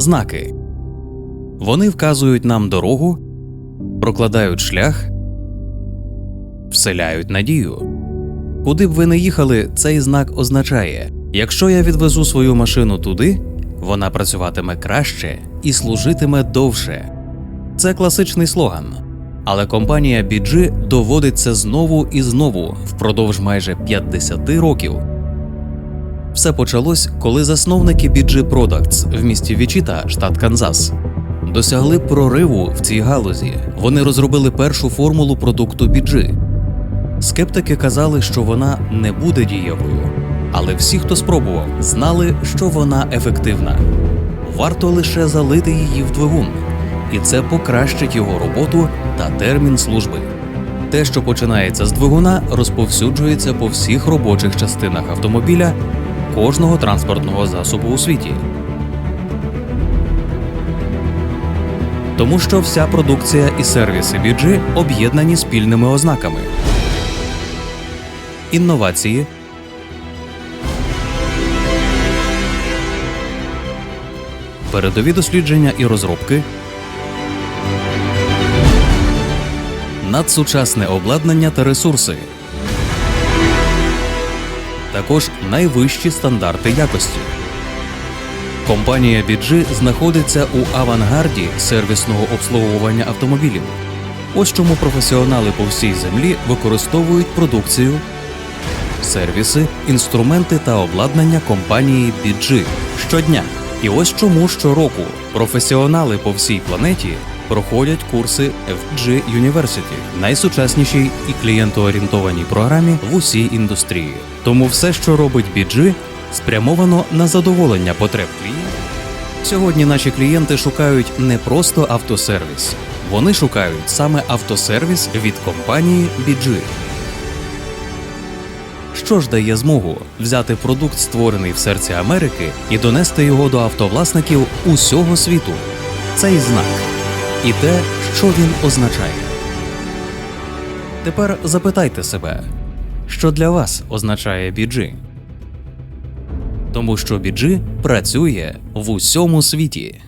знаки. Вони вказують нам дорогу, прокладають шлях, вселяють надію. Куди б ви не їхали, цей знак означає: якщо я відвезу свою машину туди, вона працюватиме краще і служитиме довше. Це класичний слоган. Але компанія BG доводить це знову і знову впродовж майже 50 років. Все почалось, коли засновники BG Products в місті Вічіта, штат Канзас, досягли прориву в цій галузі. Вони розробили першу формулу продукту BG. Скептики казали, що вона не буде дієвою, але всі, хто спробував, знали, що вона ефективна. Варто лише залити її в двигун, і це покращить його роботу та термін служби. Те, що починається з двигуна, розповсюджується по всіх робочих частинах автомобіля кожного транспортного засобу у світі. Тому що вся продукція і сервіси BG об'єднані спільними ознаками. Інновації, передові дослідження і розробки, надсучасне обладнання та ресурси, також найвищі стандарти якості. Компанія BG знаходиться у авангарді сервісного обслуговування автомобілів. Ось чому професіонали по всій землі використовують продукцію, сервіси, інструменти та обладнання компанії BG щодня. І ось чому щороку професіонали по всій планеті проходять курси FG University, найсучаснішій і клієнтоорієнтованій програмі в усій індустрії. Тому все, що робить BG, спрямовано на задоволення потреб клієнтів. Сьогодні наші клієнти шукають не просто автосервіс, вони шукають саме автосервіс від компанії BG. Що ж дає змогу взяти продукт, створений в серці Америки, і донести його до автовласників усього світу? Цей знак і те, що він означає. Тепер запитайте себе, що для вас означає біджі? Тому що біджі працює в усьому світі.